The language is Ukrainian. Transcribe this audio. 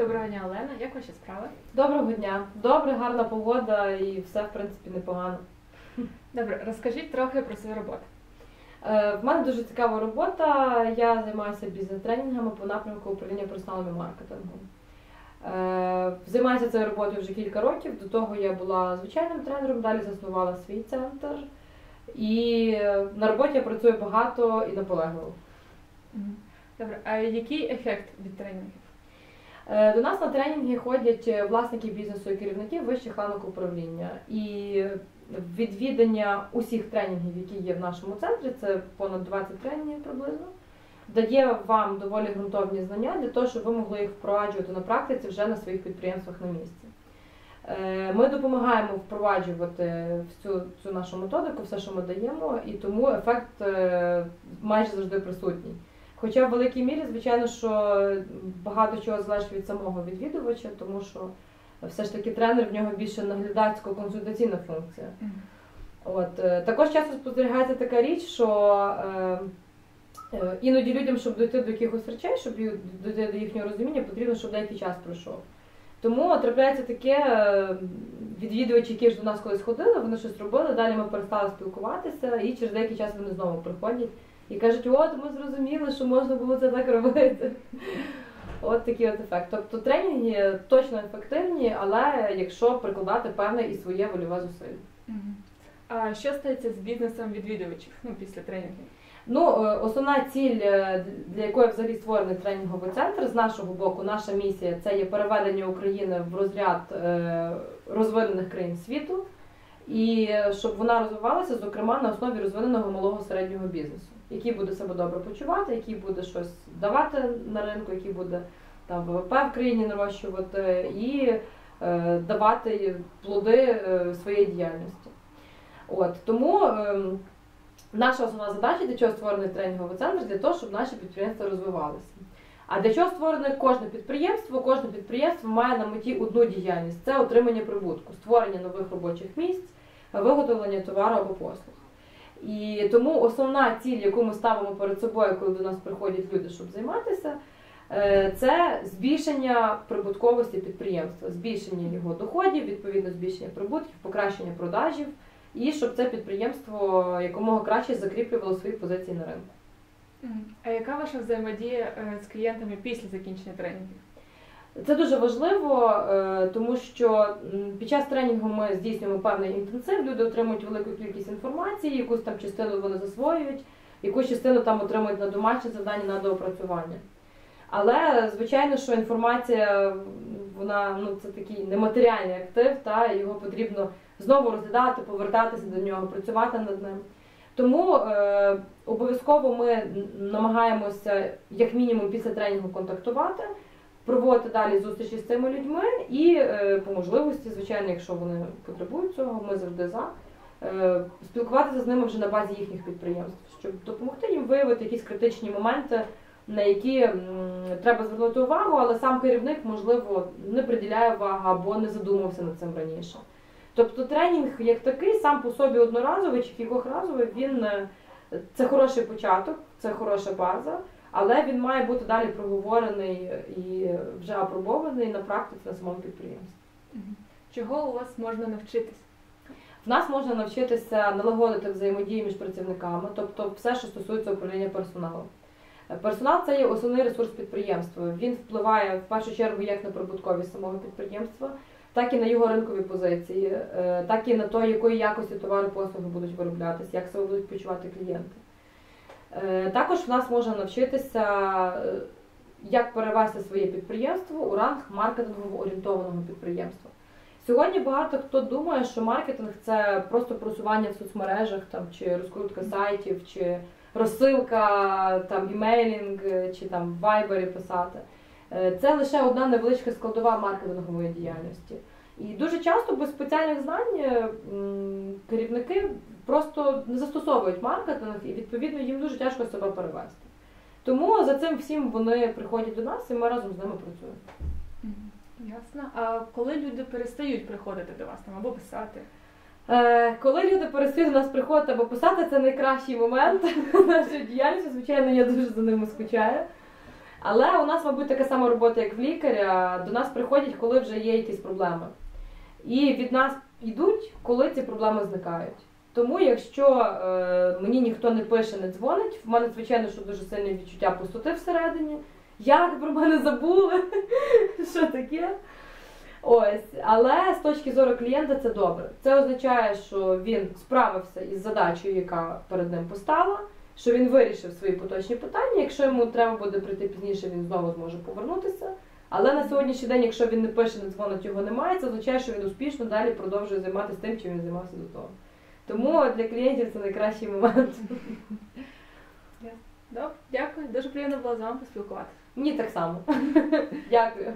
Доброго дня, Олена. Як ваші справи? Доброго дня. Добре, гарна погода і все, в принципі, непогано. Добре, розкажіть трохи про свою роботу. Е, В мене дуже цікава робота. Я займаюся бізнес-тренінгами по напрямку управління персоналом і маркетингом. Е, Займаюся цією роботою вже кілька років. До того я була звичайним тренером, далі заснувала свій центр. І на роботі я працюю багато і наполегливо. Добре, а який ефект від тренінгів? Е, До нас на тренінги ходять е, власники бізнесу і керівники вищих ланок управління. І відвідання усіх тренінгів, які є в нашому центрі, це понад 20 тренінгів приблизно, дає вам доволі ґрунтовні знання для того, щоб ви могли їх впроваджувати на практиці вже на своїх підприємствах на місці. Е, Ми допомагаємо впроваджувати всю цю нашу методику, все, що ми даємо, і тому ефект майже завжди присутній. Хоча в великій мірі, звичайно, що багато чого залежить від самого відвідувача, тому що все ж таки тренер в нього більше наглядацько-консультаційна функція. От е, також часто спостерігається така річ, що е, е, іноді людям, щоб дойти до якихось речей, щоб дойти до їхнього розуміння, потрібно, щоб деякий час пройшов. Тому трапляється таке, е, відвідувачі, які ж до нас колись ходили, вони щось робили, далі ми перестали спілкуватися, і через деякий час вони знову приходять і кажуть, от ми зрозуміли, що можна було це так робити. От такий от ефект. Тобто тренінги точно ефективні, але якщо прикладати певне і своє вольове зусилля. А що стається з бізнесом відвідувачів ну, після тренінгів? Ну, е, основна ціль, е, для якої взагалі створений тренінговий центр з нашого боку, наша місія це є переведення України в розряд е, розвинених країн світу, і е, щоб вона розвивалася, зокрема, на основі розвиненого малого середнього бізнесу, який буде себе добре почувати, який буде щось давати на ринку, який буде там ВВП в країні нарощувати і е, давати плоди е, своєї діяльності. От тому. ем, Наша основна задача, для чого створений тренінговий центр, для того, щоб наші підприємства розвивалися. А для чого створене кожне підприємство? Кожне підприємство має на меті одну діяльність це отримання прибутку, створення нових робочих місць, виготовлення товару або послуг. І тому основна ціль, яку ми ставимо перед собою, коли до нас приходять люди, щоб займатися, е, це збільшення прибутковості підприємства, збільшення його доходів, відповідно збільшення прибутків, покращення продажів і щоб це підприємство якомога краще закріплювало свої позиції на ринку. А яка ваша взаємодія е, з клієнтами після закінчення тренінгів? Це дуже важливо, е, тому що під час тренінгу ми здійснюємо певний інтенсив, люди отримують велику кількість інформації, якусь там частину вони засвоюють, якусь частину там отримують на домашнє завдання на доопрацювання. Але звичайно, що інформація вона ну це такий нематеріальний актив, та його потрібно знову розглядати, повертатися до нього, працювати над ним. Тому е, обов'язково ми намагаємося, як мінімум, після тренінгу контактувати, проводити далі зустрічі з цими людьми і е, по можливості, звичайно, якщо вони потребують цього, ми завжди за. е, Спілкуватися з ними вже на базі їхніх підприємств, щоб допомогти їм виявити якісь критичні моменти, на які треба звернути увагу, але сам керівник, можливо, не приділяє увагу або не задумався над цим раніше. Тобто тренінг як такий, сам по собі одноразовий чи кількохразовий, він е, це хороший початок, це хороша база, але він має бути далі проговорений і вже апробований на практиці на самому підприємстві. Чого у вас можна навчитись? В нас можна навчитися налагодити взаємодію між працівниками, тобто все, що стосується управління персоналом. Персонал це є основний ресурс підприємства. Він впливає в першу чергу як на прибутковість самого підприємства, так і на його ринкові позиції, е, так і на те, якої якості товари послуги будуть вироблятися, як себе будуть почувати клієнти. Е, Також в нас можна навчитися, е, як перевести своє підприємство у ранг маркетингово орієнтованого підприємства. Сьогодні багато хто думає, що маркетинг це просто просування в соцмережах там, чи розкрутка сайтів, чи розсилка, там, імейлінг, е, чи там в вайбері писати. Це лише одна невеличка складова маркетингової діяльності. І дуже часто без спеціальних знань керівники просто не застосовують маркетинг, і відповідно їм дуже тяжко себе перевести. Тому за цим всім вони приходять до нас, і ми разом з ними працюємо. Ясно. А коли люди перестають приходити до вас там або писати? Е, Коли люди перестають до нас приходити або писати, це найкращий момент нашої діяльності. Звичайно, я дуже за ними скучаю. Але у нас, мабуть, така сама робота, як в лікаря. До нас приходять, коли вже є якісь проблеми. І від нас йдуть, коли ці проблеми зникають. Тому, якщо е, мені ніхто не пише, не дзвонить, в мене, звичайно, що дуже сильне відчуття пустоти всередині. Як про мене забули? Що таке? Ось, але з точки зору клієнта це добре. Це означає, що він справився із задачею, яка перед ним постала, що він вирішив свої поточні питання. Якщо йому треба буде прийти пізніше, він знову зможе повернутися. Але на сьогоднішній день, якщо він не пише, не дзвонить, його немає, це означає, що він успішно далі продовжує займатися тим, чим він займався до того. Тому для клієнтів це найкращий момент. Добре, дякую. Дуже приємно було з вами поспілкуватися. Мені так само. Дякую.